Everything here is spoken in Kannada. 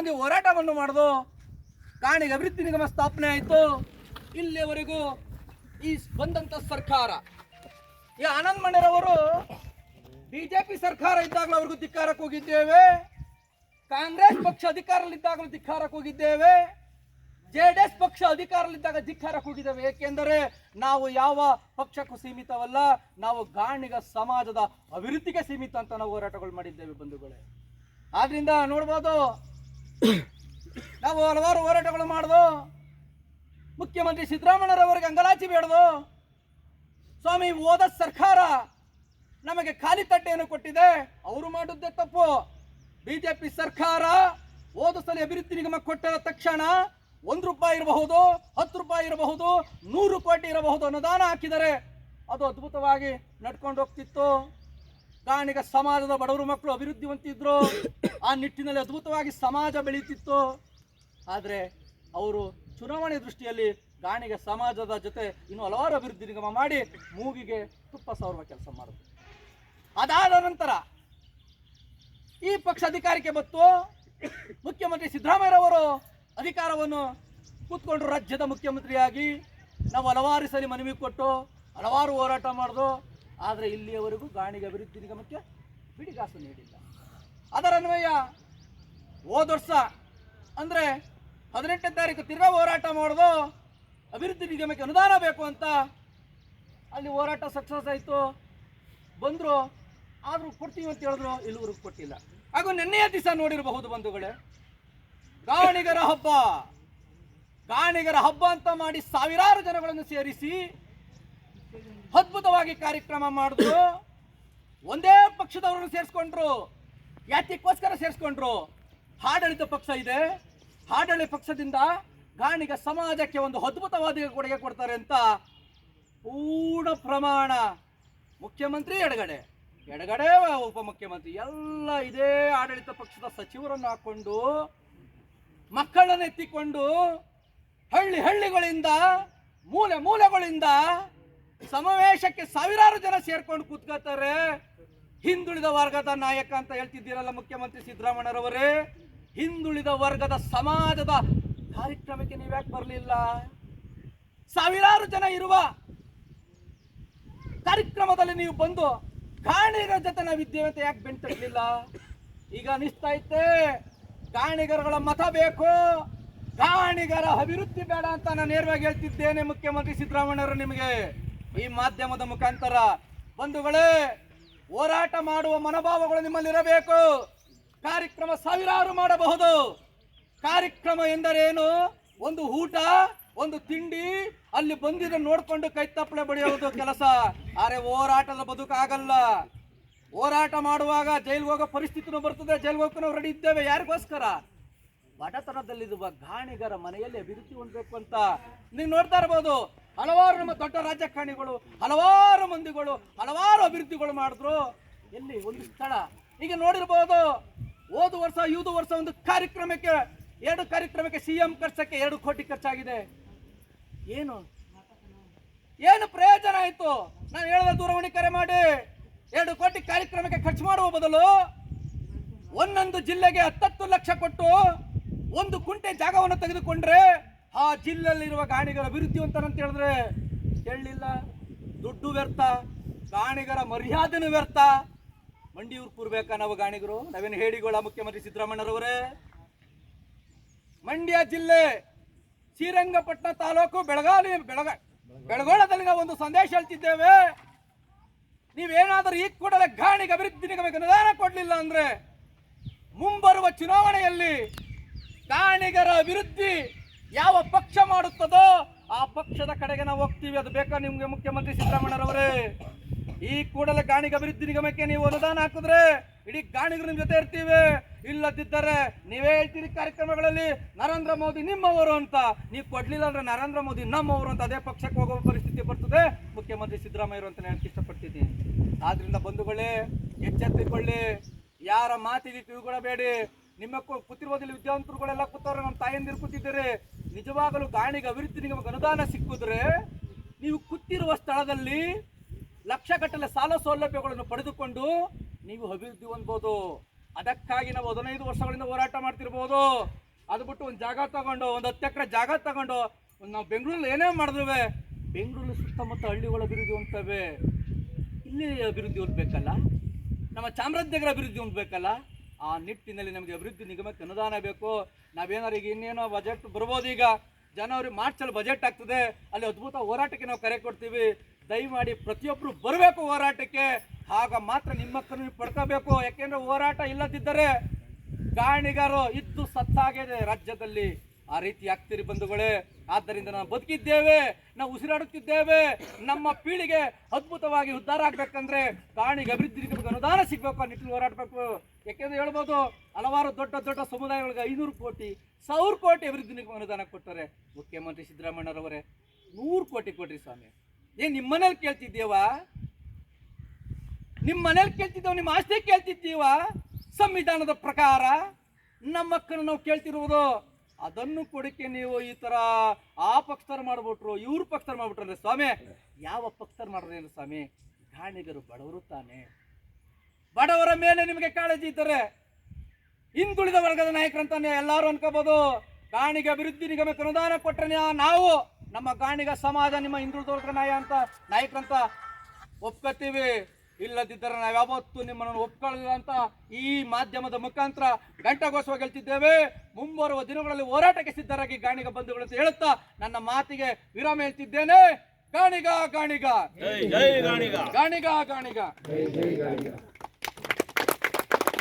ಮಂದಿ ಹೋರಾಟವನ್ನು ಮಾಡಿದು ಕಾಣಿಗೆ ಅಭಿವೃದ್ಧಿ ನಿಗಮ ಸ್ಥಾಪನೆ ಆಯಿತು. ಇಲ್ಲಿಯವರೆಗೂ ಈ ಬಂದಂತ ಸರ್ಕಾರ, ಈ ಆನಂದ್ ಮಣ್ಣರವರು ಬಿಜೆಪಿ ಸರ್ಕಾರ ಇದ್ದಾಗಲೂ ಅವ್ರಿಗೂ ಧಿಕ್ಕಾರಕ್ಕೆ ಹೋಗಿದ್ದೇವೆ. ಕಾಂಗ್ರೆಸ್ ಪಕ್ಷ ಅಧಿಕಾರದಲ್ಲಿದ್ದಾಗಲೂ ಧಿಕ್ಕಾರಕ್ಕೆ ಹೋಗಿದ್ದೇವೆ. ಜೆ ಡಿ ಎಸ್ ಪಕ್ಷ ಅಧಿಕಾರದಲ್ಲಿದ್ದಾಗ ಧಿಕ್ಕಾರಕ್ಕೆ ಹೋಗಿದ್ದೇವೆ. ಏಕೆಂದರೆ ನಾವು ಯಾವ ಪಕ್ಷಕ್ಕೂ ಸೀಮಿತವಲ್ಲ, ನಾವು ಗಾಣಿಗ ಸಮಾಜದ ಅಭಿವೃದ್ಧಿಗೆ ಸೀಮಿತ ಅಂತ ನಾವು ಹೋರಾಟಗಳು ಮಾಡಿದ್ದೇವೆ ಬಂಧುಗಳೇ. ಆದ್ರಿಂದ ನೋಡ್ಬೋದು ನಾವು ಹಲವಾರು ಹೋರಾಟಗಳು ಮಾಡ್ದು, ಮುಖ್ಯಮಂತ್ರಿ ಸಿದ್ದರಾಮಯ್ಯರವರಿಗೆ ಅಂಗಲಾಚಿ ಬೇಡದು. ಸ್ವಾಮಿ, ಹೋದ ಸರ್ಕಾರ ನಮಗೆ ಖಾಲಿ ತಟ್ಟೆಯನ್ನು ಕೊಟ್ಟಿದೆ. ಅವರು ಮಾಡಿದ್ದೇ ತಪ್ಪು. ಬಿಜೆಪಿ ಸರ್ಕಾರ ಹೋದ ಅಭಿವೃದ್ಧಿ ನಿಗಮ ಕೊಟ್ಟ ತಕ್ಷಣ ಒಂದು ರೂಪಾಯಿ ಇರಬಹುದು, ಹತ್ತು ರೂಪಾಯಿ ಇರಬಹುದು, ನೂರು ಕೋಟಿ ಇರಬಹುದು ಅನುದಾನ ಹಾಕಿದರೆ ಅದು ಅದ್ಭುತವಾಗಿ ನಡ್ಕೊಂಡು ಹೋಗ್ತಿತ್ತು. ಕಾಣಿಗ ಸಮಾಜದ ಬಡವರು ಮಕ್ಕಳು ಅಭಿವೃದ್ಧಿ ಹೊಂದಿದ್ರು ಆ ನಿಟ್ಟಿನಲ್ಲಿ ಅದ್ಭುತವಾಗಿ ಸಮಾಜ ಬೆಳೀತಿತ್ತು. ಆದರೆ ಅವರು ಚುನಾವಣೆ ದೃಷ್ಟಿಯಲ್ಲಿ ಗಾಣಿಗೆ ಸಮಾಜದ ಜೊತೆ ಇನ್ನು ಹಲವಾರು ಅಭಿವೃದ್ಧಿ ನಿಗಮ ಮಾಡಿ ಮೂಗಿಗೆ ತುಪ್ಪ ಸವರುವ ಕೆಲಸ ಮಾಡಿದ್ರು. ಅದಾದ ನಂತರ ಈ ಪಕ್ಷ ಅಧಿಕಾರಕ್ಕೆ ಬಂತು. ಮುಖ್ಯಮಂತ್ರಿ ಸಿದ್ದರಾಮಯ್ಯರವರು ಅಧಿಕಾರವನ್ನು ಕೂತ್ಕೊಂಡ್ರು ರಾಜ್ಯದ ಮುಖ್ಯಮಂತ್ರಿಯಾಗಿ ನಾವು ಹಲವಾರು ಸರಿ ಮನವಿ ಕೊಟ್ಟು, ಹಲವಾರು ಹೋರಾಟ ಮಾಡಿದು ಆದರೆ ಇಲ್ಲಿಯವರೆಗೂ ಗಾಣಿಗೆ ಅಭಿವೃದ್ಧಿ ನಿಗಮಕ್ಕೆ ಬಿಡಿಗಾಸು ನೀಡಿಲ್ಲ. ಅದರ ಅನ್ವಯ ಹೋದ ವರ್ಷ ಅಂದರೆ ಹದಿನೆಂಟನೇ ತಾರೀಕು ತಿರ್ಗಾ ಹೋರಾಟ ಮಾಡೋದು ಅಭಿವೃದ್ಧಿ ನಿಗಮಕ್ಕೆ ಅನುದಾನ ಬೇಕು ಅಂತ ಅಲ್ಲಿ ಹೋರಾಟ ಸಕ್ಸಸ್ ಆಯಿತು. ಬಂದರು, ಆದರೂ ಕೊಡ್ತೀವಿ ಅಂತ ಹೇಳಿದ್ರು, ಇಲ್ಲಿವರೆಗೂ ಕೊಟ್ಟಿಲ್ಲ. ಹಾಗೂ ನಿನ್ನೆಯ ದಿವಸ ನೋಡಿರಬಹುದು ಬಂಧುಗಳೇ, ಗಾಣಿಗರ ಹಬ್ಬ. ಗಾಣಿಗರ ಹಬ್ಬ ಅಂತ ಮಾಡಿ ಸಾವಿರಾರು ಜನಗಳನ್ನು ಸೇರಿಸಿ ಅದ್ಭುತವಾಗಿ ಕಾರ್ಯಕ್ರಮ ಮಾಡಿದ್ರು ಒಂದೇ ಪಕ್ಷದವರನ್ನು ಸೇರಿಸ್ಕೊಂಡ್ರು. ಯಾತಿಗೋಸ್ಕರ ಸೇರಿಸ್ಕೊಂಡ್ರು. ಆಡಳಿತ ಪಕ್ಷ ಇದೆ. ಆಡಳಿತ ಪಕ್ಷದಿಂದ ಗಾಣಿಗ ಸಮಾಜಕ್ಕೆ ಒಂದು ಅದ್ಭುತವಾದ ಕೊಡುಗೆ ಕೊಡ್ತಾರೆ ಅಂತ ಪೂರ್ಣ ಪ್ರಮಾಣ ಮುಖ್ಯಮಂತ್ರಿ ಎಡಗಡೆ ಎಡಗಡೆ ಉಪಮುಖ್ಯಮಂತ್ರಿ ಎಲ್ಲ ಇದೇ ಆಡಳಿತ ಪಕ್ಷದ ಸಚಿವರನ್ನು ಹಾಕೊಂಡು ಮಕ್ಕಳನ್ನು ಎತ್ತಿಕೊಂಡು ಹಳ್ಳಿ ಹಳ್ಳಿಗಳಿಂದ ಮೂಲೆ ಮೂಲೆಗಳಿಂದ ಸಮಾವೇಶಕ್ಕೆ ಸಾವಿರಾರು ಜನ ಸೇರ್ಕೊಂಡು ಕೂತ್ಕೋತಾರೆ ಹಿಂದುಳಿದ ವರ್ಗದ ನಾಯಕ ಅಂತ ಹೇಳ್ತಿದ್ದೀರಲ್ಲ ಮುಖ್ಯಮಂತ್ರಿ ಸಿದ್ದರಾಮಯ್ಯರವರೇ ಹಿಂದುಳಿದ ವರ್ಗದ ಸಮಾಜದ ಕಾರ್ಯಕ್ರಮಕ್ಕೆ ನೀವ್ಯಾಕೆ ಬರಲಿಲ್ಲ? ಸಾವಿರಾರು ಜನ ಇರುವ ಕಾರ್ಯಕ್ರಮದಲ್ಲಿ ನೀವು ಬಂದು ಕಾಣಿಗರ ಜೊತೆ ನಾವಿದ್ದೇವೆ ಅಂತ ಯಾಕೆ ಬೆಂಟಿಲ್ಲ ಈಗ ಅನಿಸ್ತಾ ಐತೆ ಕಾಣಿಗರಗಳ ಮತ ಬೇಕು. ಕಾಣಿಗರ ಅಭಿವೃದ್ಧಿ ಬೇಡ ಅಂತ ನಾನು ನೇರವಾಗಿ ಹೇಳ್ತಿದ್ದೇನೆ ಮುಖ್ಯಮಂತ್ರಿ ಸಿದ್ದರಾಮಯ್ಯವರು ನಿಮಗೆ. ಈ ಮಾಧ್ಯಮದ ಮುಖಾಂತರ ಬಂಧುಗಳೇ, ಹೋರಾಟ ಮಾಡುವ ಮನೋಭಾವಗಳು ನಿಮ್ಮಲ್ಲಿರಬೇಕು. ಕಾರ್ಯಕ್ರಮ ಸಾವಿರಾರು ಮಾಡಬಹುದು. ಕಾರ್ಯಕ್ರಮ ಎಂದರೇನು ಒಂದು ಊಟ, ಒಂದು ತಿಂಡಿ, ಅಲ್ಲಿ ಬಂದಿರೋ ನೋಡ್ಕೊಂಡು ಕೈ ತಪ್ಪಳೆ ಬಡಿಯೋದು ಕೆಲಸ. ಆದರೆ ಹೋರಾಟದ ಬದುಕಾಗಲ್ಲ ಹೋರಾಟ ಮಾಡುವಾಗ ಜೈಲ್ಗೆ ಹೋಗೋ ಪರಿಸ್ಥಿತಿನೂ ಬರ್ತದೆ, ಜೈಲಿಗೆ ಹೋಗಕ್ಕೆ ರೆಡಿ ಇದ್ದೇವೆ. ಯಾರಿಗೋಸ್ಕರ? ಬಡತನದಲ್ಲಿರುವ ಗಾಣಿಗರ ಮನೆಯಲ್ಲಿ ಅಭಿವೃದ್ಧಿ ಹೊಂದಬೇಕು ಅಂತ. ನೀವು ನೋಡ್ತಾ ಇರ್ಬೋದು ಹಲವಾರು ನಮ್ಮ ದೊಡ್ಡ ರಾಜಕಾರಣಿಗಳು, ಹಲವಾರು ಮಂದಿಗಳು, ಹಲವಾರು ಅಭಿವೃದ್ಧಿಗಳು ಮಾಡಿದ್ರು. ಎಲ್ಲಿ ಒಂದು ಸ್ಥಳ. ಈಗ ನೋಡಿರ್ಬೋದು, ಹೋದ ವರ್ಷ ಇದು ವರ್ಷ ಒಂದು ಕಾರ್ಯಕ್ರಮಕ್ಕೆ, ಎರಡು ಕಾರ್ಯಕ್ರಮಕ್ಕೆ ಸಿ ಎಂ ಖರ್ಚಕ್ಕೆ ಎರಡು ಕೋಟಿ ಖರ್ಚಾಗಿದೆ. ಏನು? ಏನು ಪ್ರಯೋಜನ ಆಯ್ತು? ನಾನು ಹೇಳಿದ ದೂರವಾಣಿ ಕರೆ ಮಾಡಿ. ಎರಡು ಕೋಟಿ ಕಾರ್ಯಕ್ರಮಕ್ಕೆ ಖರ್ಚು ಮಾಡುವ ಬದಲು ಒಂದೊಂದು ಜಿಲ್ಲೆಗೆ ಹತ್ತತ್ತು ಲಕ್ಷ ಕೊಟ್ಟು ಒಂದು ಕುಂಟೆ ಜಾಗವನ್ನು ತೆಗೆದುಕೊಂಡ್ರೆ ಆ ಜಿಲ್ಲೆಯಲ್ಲಿರುವ ಗಾಣಿಗರ ಅಂತ ಹೇಳಿದ್ರೆ ಹೇಳಲಿಲ್ಲ ದುಡ್ಡು ವ್ಯರ್ಥ, ಗಾಣಿಗರ ಮರ್ಯಾದೆನೂ ವ್ಯರ್ಥ. ಮಂಡಿಯೂರು ಕೂರ್ಬೇಕಾ ನಾವು ಗಾಣಿಗರು? ನಾವೇನು ಹೇಳಿಗೋಳ ಮುಖ್ಯಮಂತ್ರಿ ಸಿದ್ದರಾಮಣ್ಣರವರೇ ಮಂಡ್ಯ ಜಿಲ್ಲೆ ಶ್ರೀರಂಗಪಟ್ಟಣ ತಾಲೂಕು ಬೆಳಗಾವಿ ಬೆಳಗ, ಬೆಳಗೋಳದಲ್ಲಿ ನಾವು ಒಂದು ಸಂದೇಶ ಹೇಳ್ತಿದ್ದೇವೆ. ನೀವೇನಾದರೂ ಈ ಕೂಡಲೇ ಗಾಣಿಗೆ ಅಭಿವೃದ್ಧಿ ನಿಗಮಕ್ಕೆ ಅನುದಾನ ಕೊಡಲಿಲ್ಲ ಅಂದ್ರೆ ಮುಂಬರುವ ಚುನಾವಣೆಯಲ್ಲಿ ಗಾಣಿಗರ ಅಭಿವೃದ್ಧಿ ಯಾವ ಪಕ್ಷ ಮಾಡುತ್ತದೋ ಆ ಪಕ್ಷದ ಕಡೆಗೆ ನಾವು ಹೋಗ್ತೀವಿ. ಅದು ಬೇಕಾ ನಿಮ್ಗೆ ಮುಖ್ಯಮಂತ್ರಿ ಸಿದ್ದರಾಮಯ್ಯರವರೇ ಈ ಕೂಡಲೇ ಗಾಣಿಗ ಅಭಿವೃದ್ಧಿ ನಿಗಮಕ್ಕೆ ನೀವು ಅನುದಾನ ಹಾಕಿದ್ರೆ ಇಡೀ ಗಾಣಿಗರು ನಿಮ್ ಜೊತೆ ಇರ್ತೀವಿ. ಇಲ್ಲದಿದ್ದರೆ ನೀವೇ ಹೇಳ್ತೀರಿ ಕಾರ್ಯಕ್ರಮಗಳಲ್ಲಿ ನರೇಂದ್ರ ಮೋದಿ ನಿಮ್ಮವರು ಅಂತ. ನೀವು ಕೊಡ್ಲಿಲ್ಲ ಅಂದ್ರೆ ನರೇಂದ್ರ ಮೋದಿ ನಮ್ಮವರು ಅಂತ. ಅದೇ ಪಕ್ಷಕ್ಕೆ ಹೋಗುವ ಪರಿಸ್ಥಿತಿ ಬರ್ತದೆ. ಮುಖ್ಯಮಂತ್ರಿ ಸಿದ್ದರಾಮಯ್ಯರು ಅಂತ ಹೇಳಕ್ಕೆ ಇಷ್ಟಪಡ್ತಿದ್ದೀನಿ. ಆದ್ರಿಂದ ಬಂಧುಗಳೇ, ಎಚ್ಚೆತ್ತಿಕೊಳ್ಳಿ. ಯಾರ ಮಾತಿಗೆ ಕಿವಿಗೊಳಬೇಡಿ ನಿಮ್ಮ ಕೂತಿರೋದಿಲ್ಲ ವಿದ್ಯಾವಂತರುಗಳೆಲ್ಲ ಕೂತವ್ರೆ. ನಮ್ಮ ತಾಯಿಂದಿರು ಕೂತಿದ್ದೀರಿ. ನಿಜವಾಗಲೂ ಗಾಣಿಗೆ ಅಭಿವೃದ್ಧಿ ನಿಗಮಕ್ಕೆ ಅನುದಾನ ಸಿಕ್ಕಿದ್ರೆ ನೀವು ಕೂತಿರುವ ಸ್ಥಳದಲ್ಲಿ ಲಕ್ಷಗಟ್ಟಲೆ ಸಾಲ ಸೌಲಭ್ಯಗಳನ್ನು ಪಡೆದುಕೊಂಡು ನೀವು ಅಭಿವೃದ್ಧಿ ಹೊಂದ್ಬೋದು. ಅದಕ್ಕಾಗಿ ನಾವು ಹದಿನೈದು ವರ್ಷಗಳಿಂದ ಹೋರಾಟ ಮಾಡ್ತಿರ್ಬೋದು. ಅದು ಬಿಟ್ಟು ಒಂದು ಜಾಗ ತಗೊಂಡು, ಒಂದು ಹತ್ತು ಎಕರೆ ಜಾಗ ತಗೊಂಡು, ಒಂದು ನಾವು ಬೆಂಗಳೂರಲ್ಲಿ ಏನೇ ಮಾಡಿದ್ರೂ ಬೆಂಗಳೂರು ಸುತ್ತಮುತ್ತ ಹಳ್ಳಿಗಳ ಅಭಿವೃದ್ಧಿ ಹೊಂದ್ತವೆ. ಇಲ್ಲಿ ಅಭಿವೃದ್ಧಿ ಹೊಂದಬೇಕಲ್ಲ? ನಮ್ಮ ಚಾಮರಾಜನಗರ ಅಭಿವೃದ್ಧಿ ಹೊಂದಬೇಕಲ್ಲ? ಆ ನಿಟ್ಟಿನಲ್ಲಿ ನಮಗೆ ಅಭಿವೃದ್ಧಿ ನಿಗಮಕ್ಕೆ ಅನುದಾನ ಬೇಕು. ನಾವೇನಾರು ಈಗ ಇನ್ನೇನೋ ಬಜೆಟ್ ಬರ್ಬೋದು ಈಗ. ಜನವರಿ, ಮಾರ್ಚಲ್ಲಿ ಬಜೆಟ್ ಆಗ್ತದೆ. ಅಲ್ಲಿ ಅದ್ಭುತ ಹೋರಾಟಕ್ಕೆ ನಾವು ಕರೆ ಕೊಡ್ತೀವಿ. ದಯಮಾಡಿ ಪ್ರತಿಯೊಬ್ಬರು ಬರಬೇಕು ಹೋರಾಟಕ್ಕೆ. ಆಗ ಮಾತ್ರ ನಿಮ್ಮ ಹಕ್ಕನ್ನು ಪಡ್ಕೋಬೇಕು. ಯಾಕೆಂದ್ರೆ ಹೋರಾಟ ಇಲ್ಲದಿದ್ದರೆ ಗಾಣಿಗರು ಇದ್ದು ಸತ್ತಾಗಿದೆ ರಾಜ್ಯದಲ್ಲಿ. ಆ ರೀತಿ ಆಗ್ತೀರಿ ಬಂಧುಗಳೇ. ಆದ್ದರಿಂದ ನಾವು ಬದುಕಿದ್ದೇವೆ, ನಾವು ಉಸಿರಾಡುತ್ತಿದ್ದೇವೆ. ನಮ್ಮ ಪೀಳಿಗೆ ಅದ್ಭುತವಾಗಿ ಉದ್ಧಾರ ಆಗ್ಬೇಕಂದ್ರೆ ಕಾಣಿಗೆ ಅಭಿವೃದ್ಧಿ ಅನುದಾನ ಸಿಗ್ಬೇಕು, ಆ ನಿಟ್ಟಿನಲ್ಲಿ ಹೋರಾಡಬೇಕು. ಯಾಕೆಂದ್ರೆ ಹೇಳ್ಬೋದು, ಹಲವಾರು ದೊಡ್ಡ ದೊಡ್ಡ ಸಮುದಾಯಗಳಿಗೆ ಐನೂರು ಕೋಟಿ, ಸಾವಿರ ಕೋಟಿ ಅಭಿವೃದ್ಧಿ ನಿಗಮ ಅನುದಾನ ಕೊಟ್ಟರೆ ಮುಖ್ಯಮಂತ್ರಿ ಸಿದ್ದರಾಮಯ್ಯರವರೇ ನೂರು ಕೋಟಿ ಕೊಡ್ರಿ ಸ್ವಾಮಿ. ಏನ್ ನಿಮ್ಮ ಮನೇಲಿ ಕೇಳ್ತಿದ್ದೇವಾ ನಿಮ್ಮ ಮನೇಲಿ ಕೇಳ್ತಿದ್ದೇವ ನಿಮ್ಮ ಆಸ್ತಿ ಕೇಳ್ತಿದ್ದೀವ ಸಂವಿಧಾನದ ಪ್ರಕಾರ ನಮ್ಮ ನಾವು ಕೇಳ್ತಿರುವುದು ಅದನ್ನು ಕೊಡಕ್ಕೆ ನೀವು ಈ ತರ ಆ ಪಕ್ಷರ್ ಮಾಡ್ಬಿಟ್ರು, ಇವ್ರ ಪಕ್ಷರ್ ಮಾಡ್ಬಿಟ್ರಲ್ಲ ಸ್ವಾಮಿ, ಯಾವ ಪಕ್ಷದವ್ರು ಮಾಡಿದ್ರೇನು ಸ್ವಾಮಿ, ಗಾಣಿಗರು ಬಡವರು ತಾನೆ. ಬಡವರ ಮೇಲೆ ನಿಮಗೆ ಕಾಳಜಿ ಇದ್ದರೆ ಹಿಂದುಳಿದ ವರ್ಗದ ನಾಯಕರಂತಾನೆ ಎಲ್ಲರೂ ಅನ್ಕೋಬಹುದು ಗಾಣಿಗ ಅಭಿವೃದ್ಧಿ ನಿಗಮಕ್ಕೆ ಅನುದಾನ ಕೊಟ್ಟರೆ ನಾವು ನಮ್ಮ ಗಾಣಿಗ ಸಮಾಜ, ನಿಮ್ಮ ಹಿಂದುಳಿದ ವರ್ಗ ನಾಯ ಅಂತ ನಾಯಕರಂತ ಒಪ್ಕೋತೀವಿ. ಇಲ್ಲದಿದ್ದರೆ ನಾವು ಯಾವತ್ತೂ ನಿಮ್ಮನ್ನು ಒಪ್ಕೊಳ್ಳಿಲ್ಲ ಅಂತ ಈ ಮಾಧ್ಯಮದ ಮುಖಾಂತರ ಗಂಟಘೋಷವಾಗಿ ಹೇಳ್ತಿದ್ದೇವೆ ಮುಂಬರುವ ದಿನಗಳಲ್ಲಿ ಹೋರಾಟಕ್ಕೆ ಸಿದ್ಧರಾಗಿ ಗಾಣಿಗ ಬಂಧುಗಳು ಅಂತ ಹೇಳುತ್ತಾ ನನ್ನ ಮಾತಿಗೆ ವಿರಾಮ ಹೇಳ್ತಿದ್ದೇನೆ. ಗಾಣಿಗ ಗಾಣಿಗ. ಜೈ ಜೈ ಗಾಣಿಗ. ಗಾಣಿಗ ಗಾಣಿಗ.